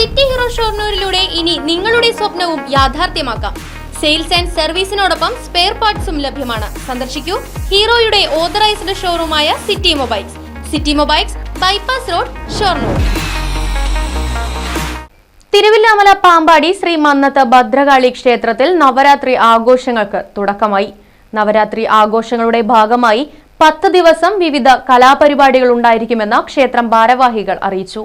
City hero ഷോർണൂരിലൂടെ ഇനി നിങ്ങളുടെ സ്വപ്നവും യാഥാർത്ഥ്യമാക്കാം. സെയിൽസ് ആൻഡ് സർവീസിനോടൊപ്പം സ്പെയർ പാർട്സും ലഭ്യമാണ്. സന്ദർശിക്കൂ ഹീറോയുടെ authorised ഷോറൂമായ City Mobiles. City Mobiles bypass road Shoranur. Thiruvilwamala Pampady Sree Mannath Bhadrakali ക്ഷേത്രത്തിൽ നവരാത്രി ആഘോഷങ്ങൾക്ക് തുടക്കമായി. നവരാത്രി ആഘോഷങ്ങളുടെ ഭാഗമായി പത്ത് ദിവസം വിവിധ കലാപരിപാടികൾ ഉണ്ടായിരിക്കുമെന്ന് ക്ഷേത്രം ഭാരവാഹികൾ അറിയിച്ചു.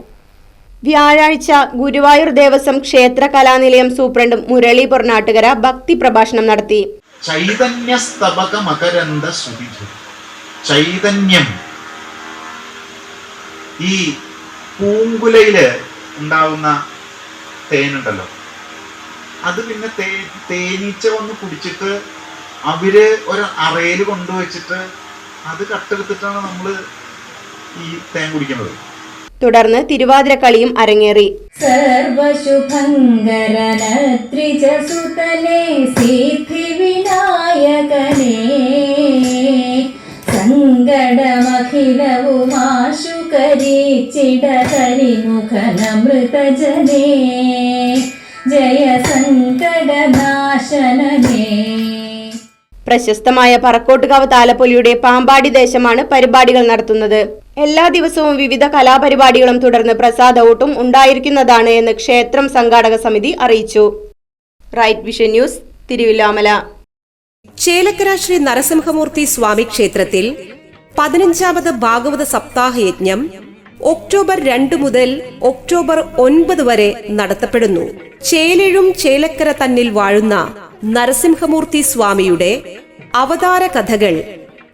വ്യാഴാഴ്ച ഗുരുവായൂർ ദേവസ്വം ക്ഷേത്ര കലാനിലയം സൂപ്രണ്ട് മുരളി പൊർണാട്ടുകര ഭക്തി പ്രഭാഷണം നടത്തി. ചൈതന്യസ്തബക മകരന്ദ സുവിധു. ചൈതന്യം. ഈ പൂങ്കുലയിൽ ഉണ്ടാവുന്ന തേനുണ്ടല്ലോ. അത് പിന്നെ തേ തേനീച്ച വന്ന് കുടിച്ചിട്ട് അവർ ഒരു അറയിൽ കൊണ്ടുവച്ചിട്ട് അത് കട്ടെടുത്തിട്ടാണ് നമ്മൾ ഈ തേൻ കുടിക്കുന്നത്. തുടർന്ന് തിരുവാതിരക്കളിയും അരങ്ങേറി. സങ്കടമഖിലവുമാശു കരീച്ചിടഹരിമുഖനമൃതജനേ ജയ പ്രശസ്തമായ പറക്കോട്ടുകാവ് താലപ്പൊലിയുടെ പാമ്പാടി ദേശമാണ് പരിപാടികൾ നടത്തുന്നത്. എല്ലാ ദിവസവും വിവിധ കലാപരിപാടികളും തുടർന്ന് പ്രസാദ ഊട്ടും ഉണ്ടായിരിക്കുന്നതാണ് എന്ന് ക്ഷേത്രം സംഘാടക സമിതി അറിയിച്ചു. Right Vision News Thiruvilwamala. Chelakkara Sree Narasimhamoorthy Swami ക്ഷേത്രത്തിൽ പതിനഞ്ചാമത് ഭാഗവത സപ്താഹ യജ്ഞം ഒക്ടോബർ രണ്ട് മുതൽ ഒക്ടോബർ ഒൻപത് വരെ നടത്തപ്പെടുന്നു. ചേലഴും ചേലക്കര തന്നിൽ വാഴുന്ന നരസിംഹമൂർത്തി സ്വാമിയുടെ അവതാര കഥകൾ